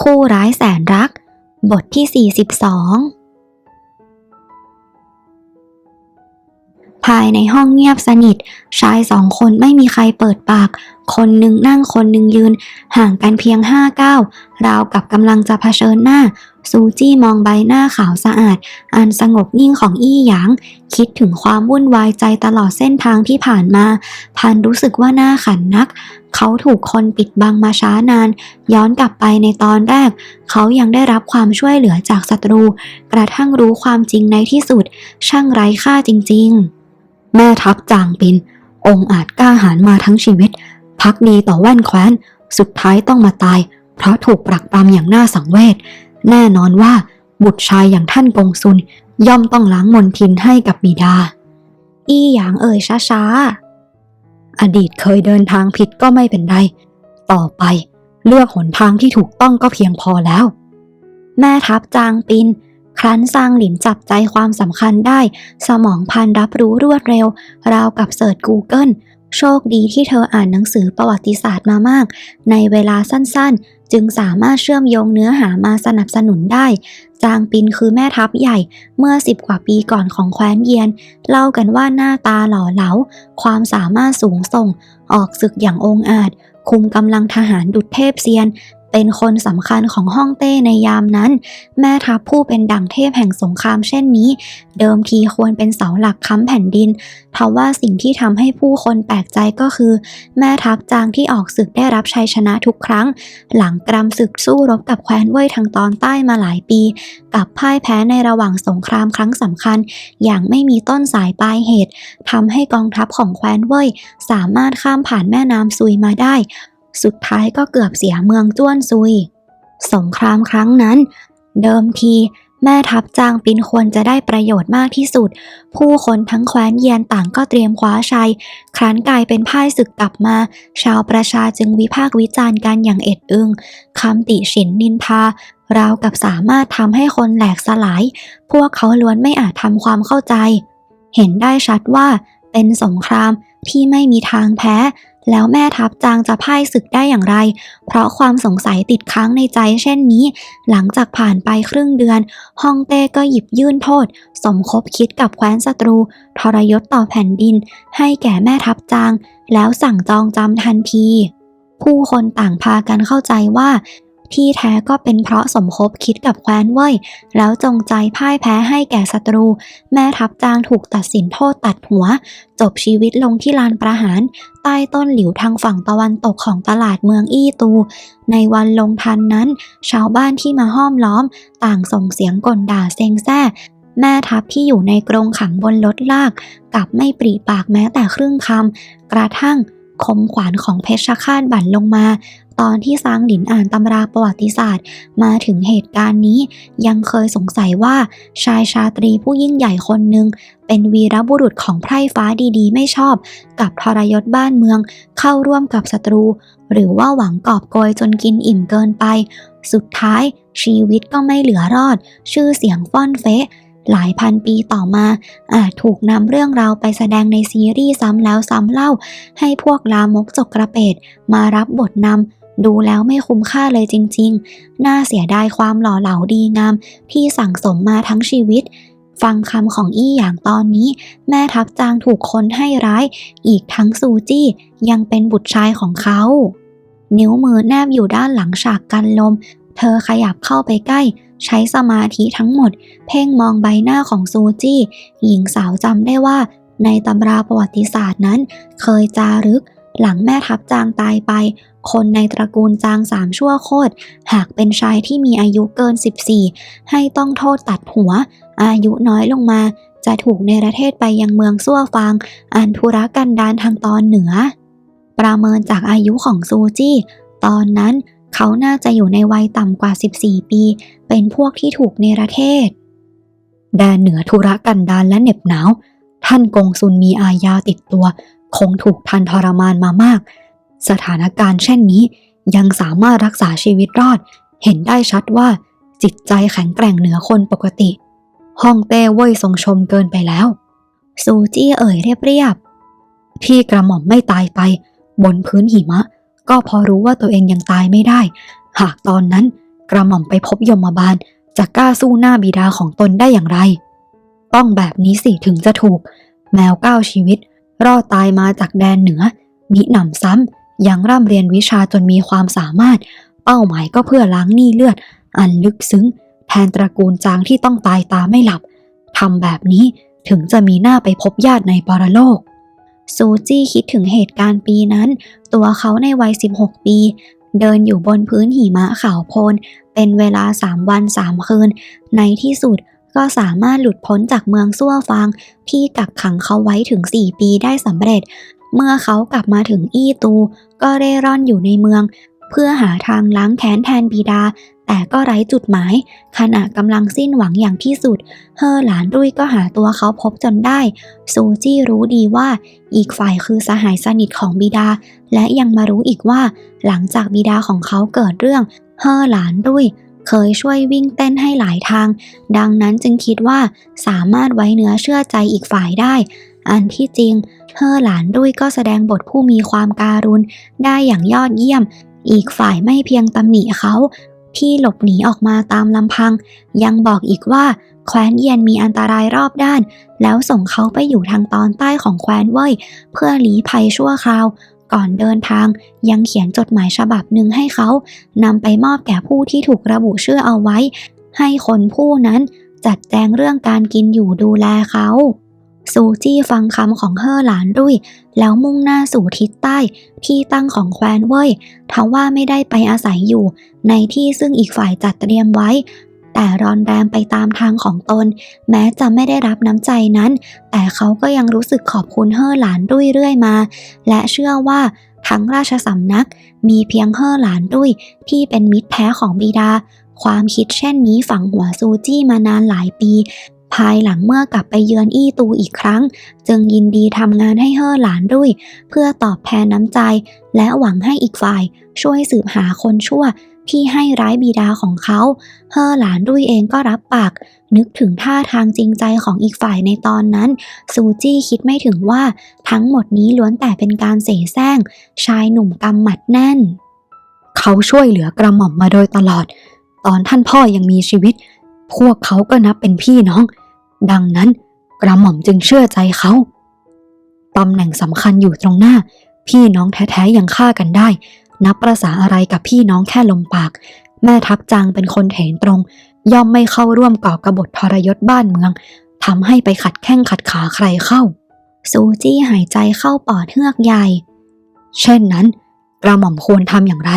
คู่ร้ายแสนรัก บทที่ 42 ภายในห้องเงียบสนิท ชายสองคนไม่มีใครเปิดปาก คนหนึ่งนั่งคนหนึ่งยืน ห่างกันเพียงห้าก้าวราวกับกำลังจะเผชิญหน้า ซูจี้มองใบหน้าขาวสะอาด อันสงบนิ่งของอี้หยาง คิดถึงความวุ่นวายใจตลอดเส้นทางที่ผ่านมา พันรู้สึกว่าหน้าขันนัก เขาถูกคนปิดบังมาช้านาน ย้อนกลับไปในตอนแรก เขายังได้รับความช่วยเหลือจากศัตรู กระทั่งรู้ความจริงในที่สุด ช่างไร้ค่าจริงๆ แม่ทัพจางปิน องอาจกล้าหาญมาทั้งชีวิต พักดีต่อแว่นแคว้น สุดท้ายต้องมาตาย เพราะถูกปรักปรำอย่างน่าสังเวชแน่นอนว่า บุตรชายอย่างท่านกงซุน ย่อมต้องล้างมนทินให้กับบิดา อี้หยางเอ่ยช้าๆ อดีตเคยเดินทางผิดก็ไม่เป็นไร ต่อไปเลือกหนทางที่ถูกต้องก็เพียงพอแล้ว แม่ทัพจางปิน ครั้นซางหลินจับใจความสำคัญได้ สมองพันรับรู้รวดเร็ว ราวกับเสิร์ช Google โชคดีที่เธออ่านหนังสือประวัติศาสตร์มามาก ในเวลาสั้นๆ จึงสามารถเชื่อมโยงเนื้อหามาสนับสนุนได้ จางปินคือแม่ทัพใหญ่เมื่อสิบกว่าปีก่อนของแคว้นเยียน เล่ากันว่าหน้าตาหล่อเหลา ความสามารถสูงส่ง ออกศึกอย่างองอาจ คุมกำลังทหารดุดเทพเซียน เป็นคนสำคัญของฮ่องเต้ในยามนั้น แม่ทัพผู้เป็นดั่งเทพแห่งสงครามเช่นนี้ เดิมทีควรเป็นเสาหลักค้ำแผ่นดินทว่าสิ่งที่ทำให้ผู้คนแปลกใจก็คือ แม่ทัพจางที่ออกศึกได้รับชัยชนะทุกครั้ง หลังกรำศึกสู้รบกับแคว้นเว่ยทางตอนใต้มาหลายปี กับพ่ายแพ้ในระหว่างสงครามครั้งสำคัญ อย่างไม่มีต้นสายปลายเหตุทำให้กองทัพของแคว้นเว่ยสามารถข้ามผ่านแม่น้ำซุยมาได้ สุดท้ายก็เกือบเสียเมืองจ้วนซุย สงครามครั้งนั้น เดิมทีแม่ทัพจางปินควรจะได้ประโยชน์มากที่สุด ผู้คนทั้งแคว้นเยียนต่างก็เตรียมคว้าชัย ครั้นกลายเป็นพ่ายศึกกลับมา ชาวประชาจึงวิพากษ์วิจารณ์กันอย่างเอ็ดอึงคำติฉินนินทาราวกับสามารถทำให้คนแหลกสลาย พวกเขาล้วนไม่อาจทำความเข้าใจ เห็นได้ชัดว่าเป็นสงครามที่ไม่มีทางแพ้ แล้วแม่ทัพจางจะพ่ายศึกได้อย่างไร เพราะความสงสัยติดค้างในใจเช่นนี้ หลังจากผ่านไปครึ่งเดือนฮองเต้ก็หยิบยื่นโทษ สมคบคิดกับแคว้นศัตรู ทรยศต่อแผ่นดิน ให้แก่แม่ทัพจาง แล้วสั่งจองจำทันที ผู้คนต่างพากันเข้าใจว่าที่แท้ก็เป็นเพราะสมคบคิดกับแคว้นเว่ยแล้วจงใจพ่ายแพ้ให้แก่ศัตรู แม่ทัพจางถูกตัดสินโทษตัดหัว จบชีวิตลงที่ลานประหาร ใต้ต้นหลิวทางฝั่งตะวันตกของตลาดเมืองอี้ตู ในวันลงทันนั้น ชาวบ้านที่มาห้อมล้อม ต่างส่งเสียงก่นด่าเซ็งแซ่แม่ทัพที่อยู่ในกรงขังบนรถลากกลับไม่ปรีปากแม้แต่ครึ่งคำกระทั่งคมขวานของเพชรฆาตบั่นลงมา ตอนที่ซางหลินอ่านตำราประวัติศาสตร์ มาถึงเหตุการณ์นี้ ยังเคยสงสัยว่าชายชาตรีผู้ยิ่งใหญ่คนหนึ่งเป็นวีรบุรุษของไพร่ฟ้าดีๆ ไม่ชอบ กับทรยศบ้านเมือง เข้าร่วมกับศัตรู หรือว่าหวังกอบโกยจนกินอิ่มเกินไป สุดท้าย ชีวิตก็ไม่เหลือรอด ชื่อเสียงฟ้อนเฟะหลายพันปีต่อมาอาจถูกนำเรื่องราวไปแสดงในซีรีส์ซ้ำแล้วซ้ำเล่า ให้พวกลามกจกกระเปดมารับบทนำ ดูแล้วไม่คุ้มค่าเลยจริงๆ น่าเสียดายความหล่อเหลาดีงาม ที่สั่งสมมาทั้งชีวิต ฟังคำของอี้อย่างตอนนี้ แม่ทัพจางถูกคนให้ร้าย อีกทั้งซูจี้ยังเป็นบุตรชายของเขา นิ้วมือแนบอยู่ด้านหลังฉากกันลม เธอขยับเข้าไปใกล้ ใช้สมาธิทั้งหมด เพ่งมองใบหน้าของซูจี้ หญิงสาวจำได้ว่าในตำราประวัติศาสตร์นั้น เคยจารึก หลังแม่ทัพจางตายไป คนในตระกูลจางสามชั่วโคตร หากเป็นชายที่มีอายุเกิน 14 ให้ต้องโทษตัดหัว อายุน้อยลงมา จะถูกเนประเทศไปยังเมืองซั่วฟาง อันธุรกันดารทางตอนเหนือ ประเมินจากอายุของซูจี้ ตอนนั้นเขาน่าจะอยู่ในวัยต่ำกว่า 14 ปี เป็นพวกที่ถูกเนประเทศแดนเหนือธุรกันดารและเหน็บหนาว ท่านกงซุนมีอาญาติดตัว คงถูกทันทรมานมามาก สถานการณ์เช่นนี้ยังสามารถรักษาชีวิตรอด เห็นได้ชัดว่า จิตใจแข็งแกร่งเหนือคนปกติ ห้องเต้เว่ยทรงชมเกินไปแล้ว ซูจี้เอ่ยเรียบๆที่กระหม่อมไม่ตายไป บนพื้นหิมะ ก็พอรู้ว่าตัวเองยังตายไม่ได้ หากตอนนั้นกระหม่อมไปพบยมบาลจะกล้าสู้หน้าบิดาของตนได้อย่างไร ต้องแบบนี้สิถึงจะถูก แมวเก้าชีวิต รอดตายมาจากแดนเหนือ มิหนำซ้ำยังร่ำเรียนวิชาจนมีความสามารถ เป้าหมายก็เพื่อล้างหนี้เลือด อันลึกซึ้ง แทนตระกูลจางที่ต้องตายตาไม่หลับทำแบบนี้ถึงจะมีหน้าไปพบญาติในปรโลก ซูจี้คิดถึงเหตุการณ์ปีนั้น ตัวเขาในวัย 16 ปี เดินอยู่บนพื้นหิมะขาวโพลน เป็นเวลา3วัน3คืน ในที่สุด ก็สามารถหลุดพ้นจากเมืองซั่วฟางที่กักขังเขาไว้ถึง 4 ปีได้สำเร็จ เมื่อเขากลับมาถึงอี้ตู ก็เร่ร่อนอยู่ในเมือง เพื่อหาทางล้างแค้นแทนบิดา แต่ก็ไร้จุดหมาย ขณะกำลังสิ้นหวังอย่างที่สุด เฮอหลานรุ่ยก็หาตัวเขาพบจนได้ ซูจี้รู้ดีว่าอีกฝ่ายคือสหายสนิทของบิดา และยังมารู้อีกว่า หลังจากบิดาของเขาเกิดเรื่อง เฮอหลานรุ่ย เคยช่วยวิ่งเต้นให้หลายทาง ดังนั้นจึงคิดว่าสามารถไว้เนื้อเชื่อใจอีกฝ่ายได้ อันที่จริงเฮอหลานรุ่ยก็แสดงบทผู้มีความการุณได้อย่างยอดเยี่ยม อีกฝ่ายไม่เพียงตำหนิเขาที่หลบหนีออกมาตามลำพัง ยังบอกอีกว่าแคว้นเยียนมีอันตรายรอบด้าน แล้วส่งเขาไปอยู่ทางตอนใต้ของแคว้นเว่ยเพื่อหลีภัยชั่วคราว ก่อนเดินทางยังเขียนจดหมายฉบับหนึ่งให้เขานำไปมอบแก่ผู้ที่ถูกระบุชื่อเอาไว้ ให้คนผู้นั้นจัดแจงเรื่องการกินอยู่ดูแลเขาซูจี้ฟังคำของเฮอหลานรุ่ย แล้วมุ่งหน้าสู่ทิศใต้ ที่ตั้งของแคว้นเว่ยทว่าไม่ได้ไปอาศัยอยู่ ในที่ซึ่งอีกฝ่ายจัดเตรียมไว้ แต่รอนแรมไปตามทางของตน แม้จะไม่ได้รับน้ำใจนั้น แต่เขาก็ยังรู้สึกขอบคุณเฮอหลานรุ่ยเรื่อยมา และเชื่อว่าทั้งราชสำนักมีเพียงเฮอหลานรุ่ยที่เป็นมิตรแท้ของบิดา ความคิดเช่นนี้ฝังหัวซูจี้มานานหลายปี ภายหลังเมื่อกลับไปเยือนอี้ตูอีกครั้ง จึงยินดีทำงานให้เฮอหลานรุ่ยเพื่อตอบแทนน้ำใจ และหวังให้อีกฝ่ายช่วยสืบหาคนชั่ว ที่ให้ร้ายบิดาของเขาเฮอหลานรุ่ยเองก็รับปาก นึกถึงท่าทางจริงใจของอีกฝ่ายในตอนนั้น ซูจี้คิดไม่ถึงว่าทั้งหมดนี้ล้วนแต่เป็นการเสแสร้ง ชายหนุ่มกำหมัดแน่น เขาช่วยเหลือกระหม่อมมาโดยตลอด ตอนท่านพ่อยังมีชีวิต พวกเขาก็นับเป็นพี่น้อง ดังนั้นกระหม่อมจึงเชื่อใจเขาตำแหน่งสำคัญอยู่ตรงหน้า พี่น้องแท้ๆยังฆ่ากันได้ นับประษาอะไรกับพี่น้องแค่ลมปาก แม่ทัพจางเป็นคนเถนตรง ย่อมไม่เข้าร่วมก่อกบฏทรยศบ้านเมืองทำให้ไปขัดแข้งขัดขาใครเข้า ซูจี้หายใจเข้าปอดเฮือกใหญ่ เช่นนั้นกระหม่อมควรทำอย่างไร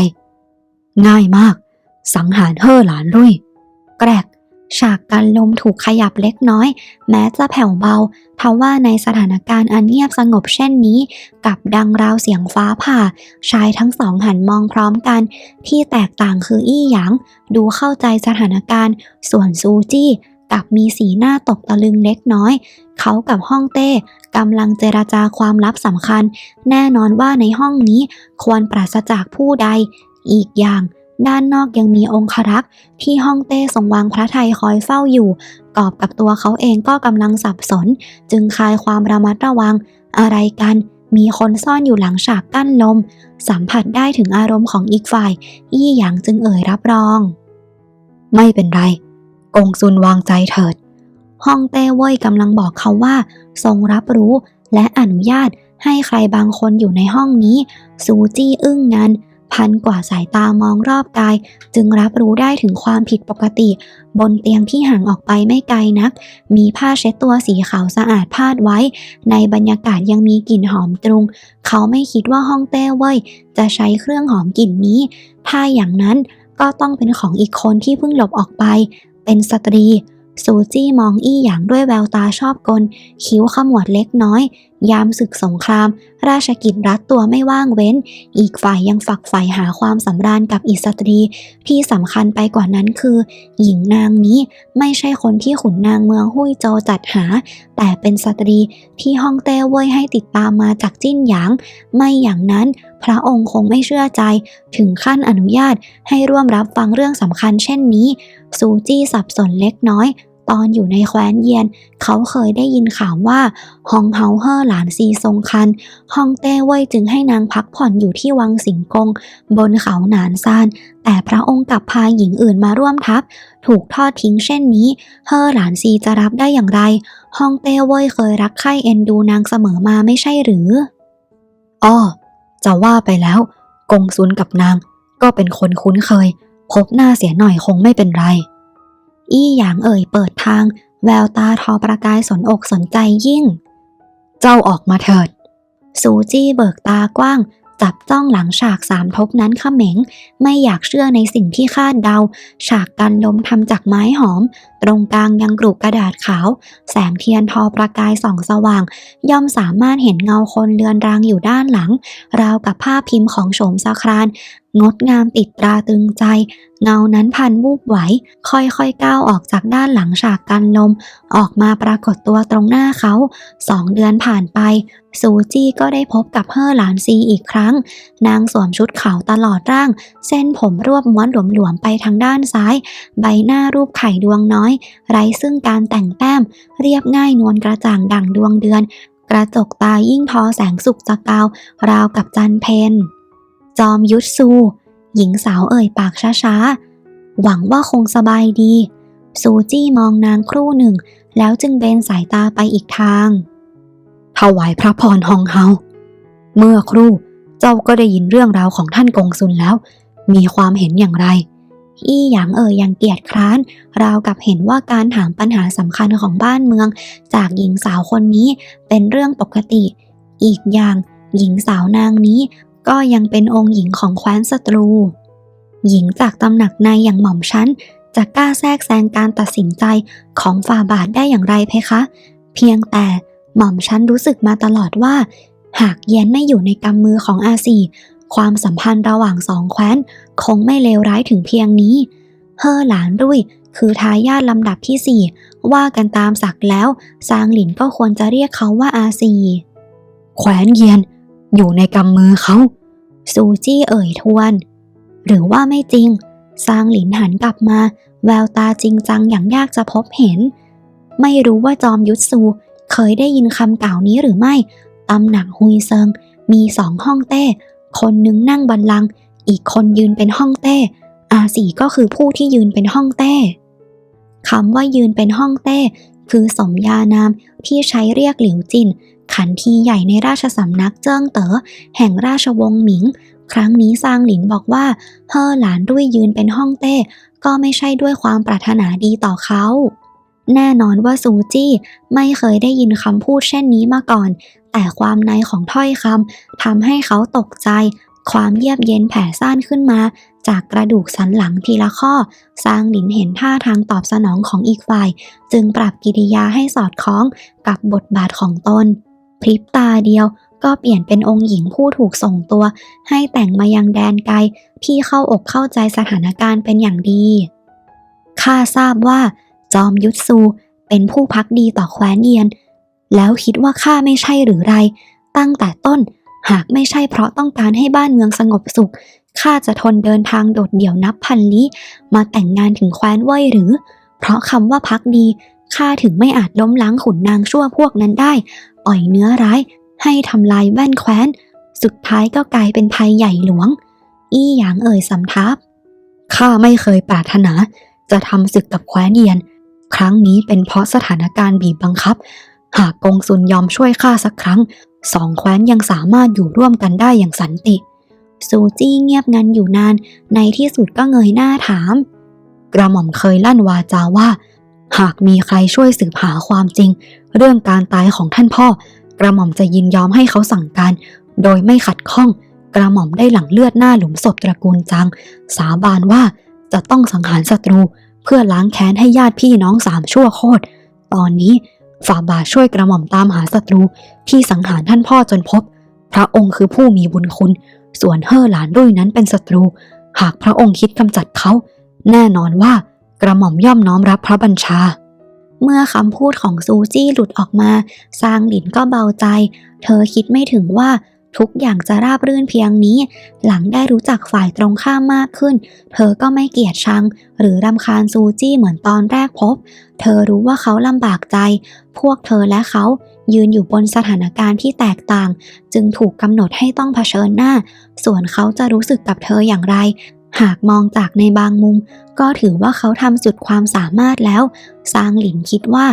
ง่ายมาก สังหารเฮ่อหลานรุ่ย แกรก ฉากการลมถูกขยับเล็กน้อย แม้จะแผ่วเบาทว่าในสถานการณ์อันเงียบสงบเช่นนี้ กับดังราวเสียงฟ้าผ่า ชายทั้งสองหันมองพร้อมกัน ที่แตกต่างคืออี้หยาง ดูเข้าใจสถานการณ์ ส่วนซูจี้กลับมีสีหน้าตกตะลึงเล็กน้อย เขากับฮ่องเต้กำลังเจราจาความลับสำคัญ แน่นอนว่าในห้องนี้ควรปราศจากผู้ใด อีกอย่าง ด้านนอกยังมีองครักษ์ที่ฮ่องเต้ทรงวางพระไทยคอยเฝ้าอยู่ กอบกับตัวเขาเองก็กำลังสับสน จึงคลายความระมัดระวัง อะไรกัน มีคนซ่อนอยู่หลังฉากกั้นลม สัมผัสได้ถึงอารมณ์ของอีกฝ่าย อี้หยางจึงเอ่ยรับรอง ไม่เป็นไร กงซุนวางใจเถิด ฮ่องเต้เว่ยกำลังบอกเขาว่า ทรงรับรู้และอนุญาตให้ใครบางคนอยู่ในห้องนี้ ซูจี้อึ้งงัน พันกว่าสายตามองรอบกาย จึงรับรู้ได้ถึงความผิดปกติ บนเตียงที่ห่างออกไปไม่ไกลนัก มีผ้าเช็ดตัวสีขาวสะอาดพาดไว้ ในบรรยากาศยังมีกลิ่นหอมตรุง เขาไม่คิดว่าห้องเต้เว่ยจะใช้เครื่องหอมกลิ่นนี้ ถ้าอย่างนั้นก็ต้องเป็นของอีกคนที่เพิ่งหลบออกไป เป็นสตรีซูจี้มองอี้อย่างด้วยแววตาชอบกล คิ้วขมวดเล็กน้อย ยามศึกสงคราม ราชกิจรัดตัวไม่ว่างเว้น อีกฝ่ายยังฝักใฝ่หาความสำราญกับอิสตรี ที่สำคัญไปกว่านั้นคือ หญิงนางนี้ไม่ใช่คนที่ขุนนางเมืองหุยโจจัดหา แต่เป็นสตรีที่ฮ่องเต้เว่ยให้ติดตามมาจากจิ้นหยาง ไม่อย่างนั้นพระองค์คงไม่เชื่อใจ ถึงขั้นอนุญาตให้ร่วมรับฟังเรื่องสำคัญเช่นนี้ซูจี้สับสนเล็กน้อย ตอนอยู่ในแคว้นเยียน เขาเคยได้ยินข่าวว่าฮองเฮาเฮอร์หลานซีทรงคันฮองเต้เว่ยจึงให้นางพักผ่อนอยู่ที่วังสิงกง บนเขาหนานซาน แต่พระองค์กลับพาหญิงอื่นมาร่วมทัพ ถูกทอดทิ้งเช่นนี้ เฮอร์หลานซีจะรับได้อย่างไรฮองเต้เว่ยเคยรักใคร่เอ็นดูนางเสมอมาไม่ใช่หรือ อ้อ จะว่าไปแล้ว กงซุนกับนาง ก็เป็นคนคุ้นเคย พบหน้าเสียหน่อยคงไม่เป็นไร อี้หยางเอ่ยเปิดทาง แววตาทอประกายสนอกสนใจยิ่ง เจ้าออกมาเถิดซูจี้เบิกตากว้าง จับจ้องหลังฉากสามทบนั้นขเขม็ง ไม่อยากเชื่อในสิ่งที่คาดเดา ฉากกันลมทำจากไม้หอม ตรงกลางยังกรุกระดาษขาว แสงเทียนทอประกายส่องสว่าง ย่อมสามารถเห็นเงาคนเลือนรางอยู่ด้านหลัง ราวกับภาพพิมพ์ของโฉมสคราน งดงามติดตราตึงใจ เงานั้นพันวูบไหว ค่อยๆก้าวออกจากด้านหลังฉากกันลม ออกมาปรากฏตัวตรงหน้าเขาสองเดือนผ่านไปซูจี้ก็ได้พบกับเฮอหลานซีอีกครั้ง นางสวมชุดขาวตลอดร่าง เส้นผมรวบม้วนหลวมๆไปทางด้านซ้าย ใบหน้ารูปไข่ดวงน้อย ไร้ซึ่งการแต่งแต้ม เรียบง่ายนวลกระจ่างดั่งดวงเดือน กระจกตายิ่งทอแสงสุกจะกาว ราวกับจันเพน จอมยุทธซู หญิงสาวเอ่ยปากช้าๆ หวังว่าคงสบายดี ซูจี้มองนางครู่หนึ่ง แล้วจึงเบนสายตาไปอีกทางถวายพระพรฮองเฮา เมื่อครู่เจ้าก็ได้ยินเรื่องราวของท่านกงซุนแล้ว มีความเห็นอย่างไร อี้หยางเอ่ยยังเกียจคร้าน ราวกับเห็นว่าการถามปัญหาสำคัญของบ้านเมือง จากหญิงสาวคนนี้เป็นเรื่องปกติ อีกอย่างหญิงสาวนางนี้ ก็ยังเป็นองค์หญิงของแคว้นศัตรู หญิงจากตำหนักในอย่างหม่อมชั้น จะกล้าแทรกแซงการตัดสินใจของฝ่าบาทได้อย่างไรเพคะ เพียงแต่หม่อมชั้นรู้สึกมาตลอดว่า หากเยียนไม่อยู่ในกำมือของอาซีความสัมพันธ์ระหว่างสองแคว้น คงไม่เลวร้ายถึงเพียงนี้ เฮอหลานรุ่ยคือทายาทลำดับที่สี่ว่ากันตามศักดิ์แล้ว ซางหลินก็ควรจะเรียกเขาว่าอาซีแขวนเยียน อยู่ในกำมือเขา ซูจี้เอ่ยทวน หรือว่าไม่จริง ซางหลินหันกลับมา แววตาจริงจังอย่างยากจะพบเห็น ไม่รู้ว่าจอมยุทธซูเคยได้ยินคำกล่าวนี้หรือไม่ ตำหนักฮุยเซิงมีสองห้องเต้ คนหนึ่งนั่งบันลัง อีกคนยืนเป็นห้องเต้ อาสีก็คือผู้ที่ยืนเป็นห้องเต้คำว่ายืนเป็นห้องเต้ คือสมญานามที่ใช้เรียกหลิวจิน ขันทีใหญ่ในราชสำนักเจิ้งเต๋อแห่งราชวงศ์หมิง ครั้งนี้ซางหลินบอกว่า เฮอหลานรุ่ยยืนเป็นห้องเต้ ก็ไม่ใช่ด้วยความปรารถนาดีต่อเขาแน่นอนว่าซูจี้ไม่เคยได้ยินคำพูดเช่นนี้มาก่อน แต่ความในของถ้อยคำทำให้เขาตกใจ ความเยียบเย็นแผ่ซ่านขึ้นมา จากกระดูกสันหลังทีละข้อซางหลินเห็นท่าทางตอบสนองของอีกฝ่าย จึงปรับกิริยาให้สอดคล้องกับบทบาทของตน พริบตาเดียวก็เปลี่ยนเป็นองค์หญิงผู้ถูกส่งตัว ให้แต่งมายังแดนไกลที่เข้าอกเข้าใจสถานการณ์เป็นอย่างดี ข้าทราบว่า จอมยุทธซูเป็นผู้พักดีต่อแคว้นเยียน แล้วคิดว่าข้าไม่ใช่หรือไร ตั้งแต่ต้น หากไม่ใช่เพราะต้องการให้บ้านเมืองสงบสุข ข้าจะทนเดินทางโดดเดี่ยวนับพันลี้ มาแต่งงานถึงแคว้นว่ยหรือ เพราะคำว่าพักดีข้าถึงไม่อาจล้มล้างขุนนางชั่วพวกนั้นได้ ปล่อยเนื้อร้าย ให้ทำลายแว่นแคว้น สุดท้ายก็กลายเป็นภัยใหญ่หลวง อี้หยางเอ่ยสำทับข้าไม่เคยปรารถนา จะทำศึกกับแคว้นเยียน ครั้งนี้เป็นเพราะสถานการณ์บีบบังคับ หากกงซุนยอมช่วยข้าสักครั้ง สองแคว้นยังสามารถอยู่ร่วมกันได้อย่างสันติซูจี้เงียบงันอยู่นาน ในที่สุดก็เงยหน้าถาม กระหม่อมเคยลั่นวาจาว่า หากมีใครช่วยสืบหาความจริง เรื่องการตายของท่านพ่อ กระหม่อมจะยินยอมให้เขาสั่งการ โดยไม่ขัดข้อง กระหม่อมได้หลั่งเลือดหน้าหลุมศพตระกูลจางสาบานว่าจะต้องสังหารศัตรู เพื่อล้างแค้นให้ญาติพี่น้องสามชั่วโคตร ตอนนี้ฝ่าบาทช่วยกระหม่อมตามหาศัตรูที่สังหารท่านพ่อจนพบ พระองค์คือผู้มีบุญคุณ ส่วนเฮ่อหลานรุ่ยนั้นเป็นศัตรู หากพระองค์คิดกำจัดเขา แน่นอนว่ากระหม่อมย่อมน้อมรับพระบัญชา เมื่อคำพูดของซูจี้หลุดออกมา ซางหลินก็เบาใจ เธอคิดไม่ถึงว่าทุกอย่างจะราบรื่นเพียงนี้ หลังได้รู้จักฝ่ายตรงข้ามมากขึ้น เธอก็ไม่เกลียดชัง หรือรำคาญซูจี้เหมือนตอนแรกพบ เธอรู้ว่าเขาลำบากใจ พวกเธอและเขายืนอยู่บนสถานการณ์ที่แตกต่าง จึงถูกกำหนดให้ต้องเผชิญหน้า ส่วนเขาจะรู้สึกกับเธออย่างไร หากมองจากในบางมุม ก็ถือว่าเขาทำสุดความสามารถแล้ว ซางหลินคิดว่า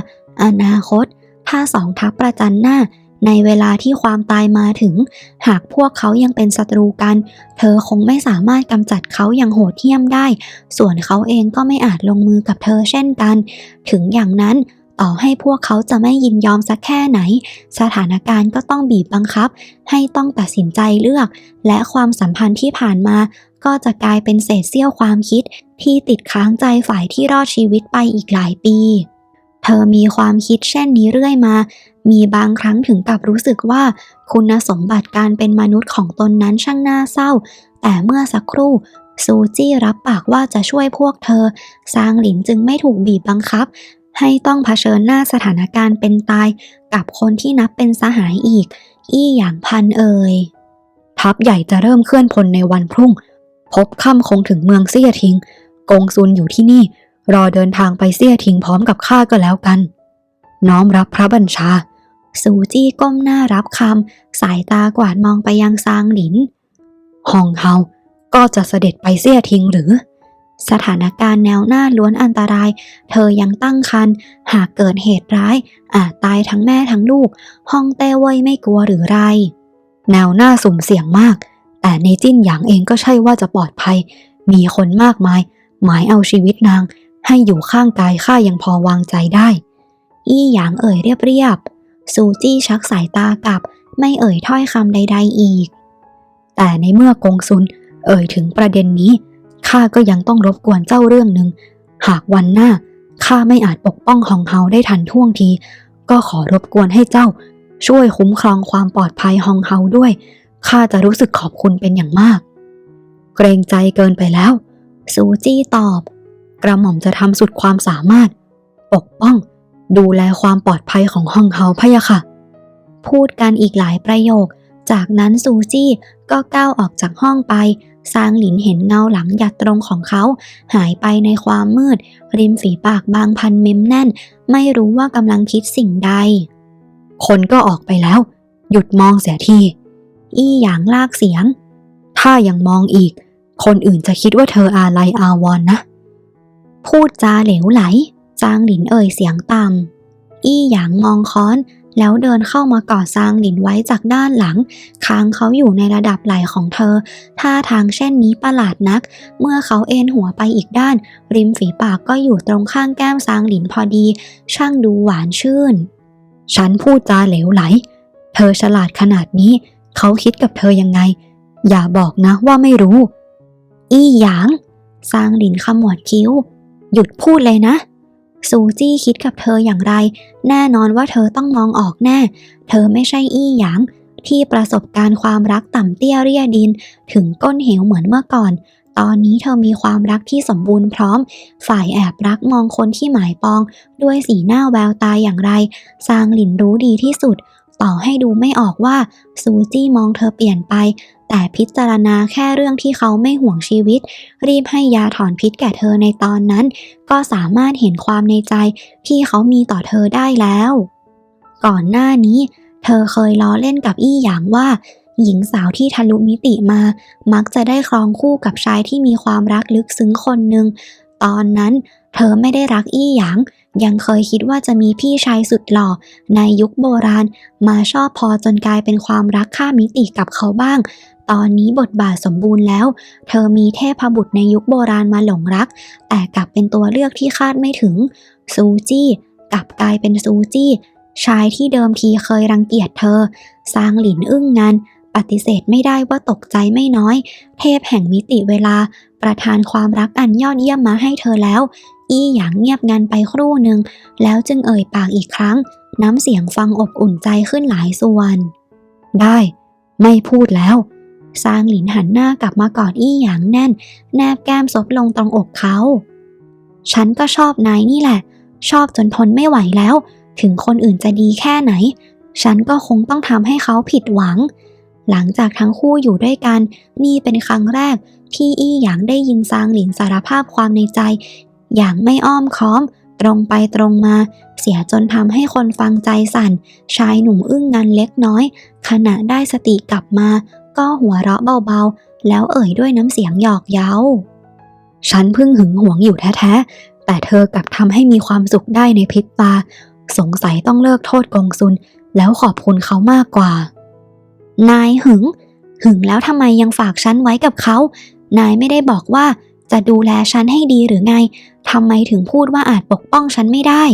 อนาคต ถ้าสองทัพประจันหน้า ในเวลาที่ความตายมาถึง หากพวกเขายังเป็นศัตรูกัน เธอคงไม่สามารถกำจัดเขาอย่างโหดเหี้ยมได้ ส่วนเขาเองก็ไม่อาจลงมือกับเธอเช่นกัน ถึงอย่างนั้นต่อให้พวกเขาจะไม่ยินยอมสักแค่ไหน สถานการณ์ก็ต้องบีบบังคับ ให้ต้องตัดสินใจเลือก และความสัมพันธ์ที่ผ่านมา ก็จะกลายเป็นเศษเสี้ยวความคิดที่ติดค้างใจฝ่ายที่รอดชีวิตไปอีกหลายปี เธอมีความคิดเช่นนี้เรื่อยมา มีบางครั้งถึงกับรู้สึกว่า คุณสมบัติการเป็นมนุษย์ของตนนั้นช่างน่าเศร้า แต่เมื่อสักครู่ซูจี้รับปากว่าจะช่วยพวกเธอ ซางหลินจึงไม่ถูกบีบบังคับ ให้ต้องเผชิญหน้าสถานการณ์เป็นตาย กับคนที่นับเป็นสหายอีก อี้อย่างพันเอ่ยทัพใหญ่จะเริ่มเคลื่อนพลในวันพรุ่ง พบค่ำคงถึงเมืองเซี่ยทิง กงซุนอยู่ที่นี่ รอเดินทางไปเซี่ยทิงพร้อมกับข้าก็แล้วกัน น้อมรับพระบัญชาซูจี้ก้มหน้ารับคำสายตากวาดมองไปยังซางหลินฮองเฮาก็จะเสด็จไปเซี่ยทิงหรือ สถานการณ์แนวหน้าล้วนอันตราย เธอยังตั้งครรภ์หากเกิดเหตุร้าย อาจตายทั้งแม่ทั้งลูกฮองเต้เว่ยไม่กลัวหรือไร แนวหน้าสุ่มเสี่ยงมาก แต่ในจิ้นหยางเองก็ใช่ว่าจะปลอดภัย มีคนมากมาย หมายเอาชีวิตนาง ให้อยู่ข้างกายข้ายังพอวางใจได้ อี้หยางเอ่ยเรียบๆซูจี้ชักสายตากลับ ไม่เอ่ยถ้อยคำใด ๆอีก แต่ในเมื่อกงซุน เอ่ยถึงประเด็นนี้ข้าก็ยังต้องรบกวนเจ้าเรื่องหนึ่ง หากวันหน้าข้าไม่อาจปกป้องฮองเฮาได้ทันท่วงที ก็ขอรบกวนให้เจ้า ช่วยคุ้มครองความปลอดภัยฮองเฮาด้วย ข้าจะรู้สึกขอบคุณเป็นอย่างมาก เกรงใจเกินไปแล้ว ซูจี้ตอบ กระหม่อมจะทำสุดความสามารถ ปกป้อง ดูแลความปลอดภัยของฮองเฮาพะยะค่ะ พูดกันอีกหลายประโยค จากนั้นซูจี้ก็ก้าวออกจากห้องไปซางหลินเห็นเงาหลังหยัดตรงของเขา หายไปในความมืด ริมฝีปากบางพันเม้มแน่น ไม่รู้ว่ากำลังคิดสิ่งใด คนก็ออกไปแล้ว หยุดมองเสียที อี้หยางลากเสียง ถ้ายังมองอีก คนอื่นจะคิดว่าเธออาลัยอาวรณ์นะ พูดจาเหลวไหล จางหลินเอ่ยเสียงต่ำอี้หยางมองค้อน แล้วเดินเข้ามากอดซางหลินไว้จากด้านหลัง ค้างเขาอยู่ในระดับไหล่ของเธอ ท่าทางเช่นนี้ประหลาดนัก เมื่อเขาเอ็นหัวไปอีกด้าน ริมฝีปากก็อยู่ตรงข้างแก้มซางหลินพอดี ช่างดูหวานชื่น ฉันพูดจาเหลวไหล เธอฉลาดขนาดนี้ เขาคิดกับเธอยังไง อย่าบอกนะว่าไม่รู้ อี้หยางซางหลินขมวดคิ้ว หยุดพูดเลยนะ ซูจี้คิดกับเธออย่างไร แน่นอนว่าเธอต้องมองออกแน่ เธอไม่ใช่อี้หยาง ที่ประสบการณ์ความรักต่ำเตี้ยเรียดิน ถึงก้นเหวเหมือนเมื่อก่อน ตอนนี้เธอมีความรักที่สมบูรณ์พร้อม ฝ่ายแอบรักมองคนที่หมายปอง ด้วยสีหน้าแววตาอย่างไรซางหลินรู้ดีที่สุด ต่อให้ดูไม่ออกว่าซูจี้มองเธอเปลี่ยนไป แต่พิจารณาแค่เรื่องที่เขาไม่ห่วงชีวิต รีบให้ยาถอนพิษแก่เธอในตอนนั้น ก็สามารถเห็นความในใจที่เขามีต่อเธอได้แล้ว ก่อนหน้านี้ เธอเคยล้อเล่นกับอี้หยางว่าหญิงสาวที่ทะลุมิติมา มักจะได้ครองคู่กับชายที่มีความรักลึกซึ้งคนหนึ่ง ตอนนั้นเธอไม่ได้รักอี้หยาง ยังเคยคิดว่าจะมีพี่ชายสุดหล่อ ในยุคโบราณ มาชอบพอจนกลายเป็นความรักข้ามมิติกับเขาบ้าง ตอนนี้บทบาทสมบูรณ์แล้ว เธอมีเทพบุตรในยุคโบราณมาหลงรัก แต่กลับเป็นตัวเลือกที่คาดไม่ถึง ซูจี้กลับกลายเป็นซูจี้ ชายที่เดิมทีเคยรังเกียจเธอซางหลินอึ้งงันปฏิเสธไม่ได้ว่าตกใจไม่น้อย เทพแห่งมิติเวลา ประทานความรักอันยอดเยี่ยมมาให้เธอแล้ว อี้หยางเงียบงันไปครู่หนึ่ง แล้วจึงเอ่ยปากอีกครั้ง น้ำเสียงฟังอบอุ่นใจขึ้นหลายส่วน ได้ ไม่พูดแล้ว ซางหลินหันหน้ากลับมากอดอี้หยางแน่น แนบแก้มซบลงตรงอกเขา ฉันก็ชอบนายนี่แหละ ชอบจนทนไม่ไหวแล้ว ถึงคนอื่นจะดีแค่ไหน ฉันก็คงต้องทำให้เขาผิดหวัง หลังจากทั้งคู่อยู่ด้วยกัน นี่เป็นครั้งแรกที่อี้หยางได้ยินซางหลินสารภาพความในใจ อย่างไม่อ้อมค้อม ตรงไปตรงมา เสียจนทำให้คนฟังใจสั่น ชายหนุ่มอึ้งงันเล็กน้อย ขณะได้สติกลับมา ก็หัวเราะเบาๆ แล้วเอ่ยด้วยน้ำเสียงหยอกเย้า ฉันเพิ่งหึงหวงอยู่แท้ๆ แต่เธอกลับทำให้มีความสุขได้ในพริบตา สงสัยต้องเลิกโทษกงซุน แล้วขอบคุณเขามากกว่า นายหึง หึงแล้วทำไมยังฝากฉันไว้กับเขา นายไม่ได้บอกว่า จะดูแลฉันให้ดีหรือไงทำไมถึงพูดว่าอาจปกป้องฉันไม่ได้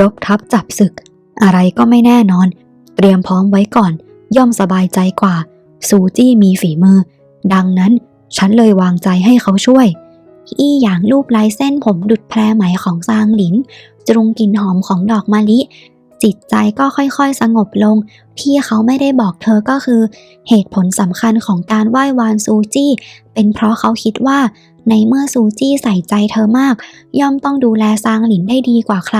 รบทับจับศึก อะไรก็ไม่แน่นอน เตรียมพร้อมไว้ก่อน ย่อมสบายใจกว่า ซูจี้มีฝีมือ ดังนั้นฉันเลยวางใจให้เขาช่วย อี้หยางรูปลายเส้นผมดุดแพรไหมของซางหลิน จรุงกลิ่นหอมของดอกมะลิ จิตใจก็ค่อยๆ สงบลง ที่เขาไม่ได้บอกเธอก็คือ เหตุผลสำคัญของการไหว้วานซูจี้ เป็นเพราะเขาคิดว่า ในเมื่อซูจี้ใส่ใจเธอมาก ย่อมต้องดูแลซางหลินได้ดีกว่าใคร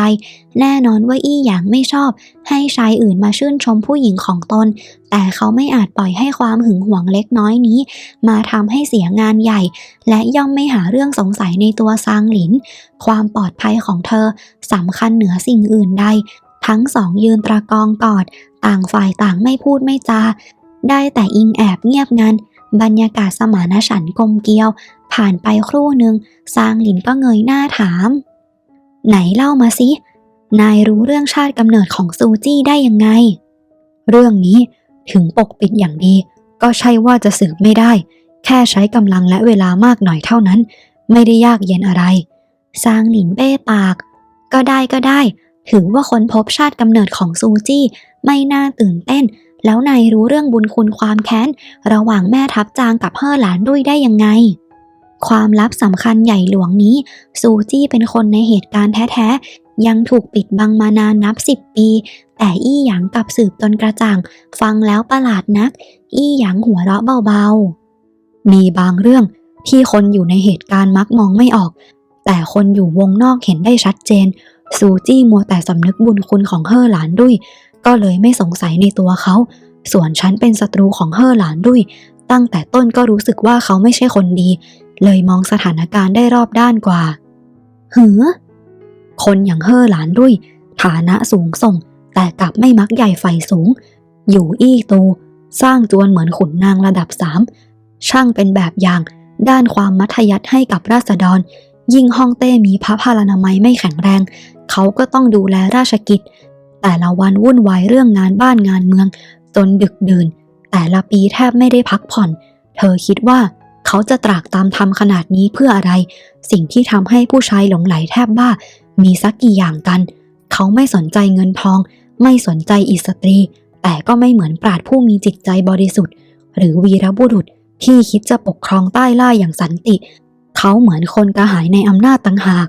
แน่นอนว่าอี้หยางไม่ชอบ ให้ชายอื่นมาชื่นชมผู้หญิงของตน แต่เขาไม่อาจปล่อยให้ความหึงหวงเล็กน้อยนี้ มาทำให้เสียงานใหญ่ และย่อมไม่หาเรื่องสงสัยในตัวซางหลิน ความปลอดภัยของเธอสำคัญเหนือสิ่งอื่นใด ทั้งสองยืนประกองกอด ต่างฝ่ายต่างไม่พูดไม่จา ได้แต่อิงแอบเงียบงัน บรรยากาศสมานฉันท์กลมเกลียว ผ่านไปครู่หนึ่งซางหลินก็เงยหน้าถาม ไหนเล่ามาสินายรู้เรื่องชาติกำเนิดของซูจี้ได้ยังไง เรื่องนี้ถึงปกปิดอย่างดี ก็ใช่ว่าจะสืบไม่ได้ แค่ใช้กำลังและเวลามากหน่อยเท่านั้น ไม่ได้ยากเย็นอะไรซางหลินเบ้ปาก ก็ได้ก็ได้ ถือว่าค้นพบชาติกำเนิดของซูจี้ไม่น่าตื่นเต้น แล้วนายรู้เรื่องบุญคุณความแค้น ระหว่างแม่ทัพจางกับเฮ่อหลานด้วยได้ยังไง ความลับสำคัญใหญ่หลวงนี้ ซูจี้เป็นคนในเหตุการณ์แท้ๆ ยังถูกปิดบังมานานนับสิบปี แต่อี้หยางกลับสืบจนกระจ่าง ฟังแล้วประหลาดนัก อี้หยางหัวเราะเบาๆ มีบางเรื่องที่คนอยู่ในเหตุการณ์มักมองไม่ออก แต่คนอยู่วงนอกเห็นได้ชัดเจน ซูจี้มัวแต่สำนึกบุญคุณของเฮอหลานด้วย ก็เลยไม่สงสัยในตัวเขา ส่วนฉันเป็นศัตรูของเฮอหลานด้วย ตั้งแต่ต้นก็รู้สึกว่าเขาไม่ใช่คนดี เลยมองสถานการณ์ได้รอบด้านกว่า หือ คนอย่างเฮอหลานด้วย ฐานะสูงส่ง แต่กลับไม่มักใหญ่ไฟสูง อยู่อี้ตู สร้างจวนเหมือนขุนนางระดับสามช่างเป็นแบบอย่าง ด้านความมัธยัติให้กับราษฎร ยิ่งฮ่องเต้มีพระพาลานามัยไม่แข็งแรง เขาก็ต้องดูแลราชกิจ แต่ละวันวุ่นวายเรื่องงานบ้านงานเมือง จนดึกดื่น แต่ละปีแทบไม่ได้พักผ่อน เธอคิดว่าเขาจะตรากตามทำขนาดนี้เพื่ออะไร สิ่งที่ทำให้ผู้ชายหลงไหลแทบบ้า มีสักกี่อย่างกัน เขาไม่สนใจเงินทอง ไม่สนใจอิสตรี แต่ก็ไม่เหมือนปราดผู้มีจิตใจบริสุทธิ์ หรือวีรบุรุษที่คิดจะปกครองใต้ล่าอย่างสันติ เขาเหมือนคนกระหายในอำนาจต่างหาก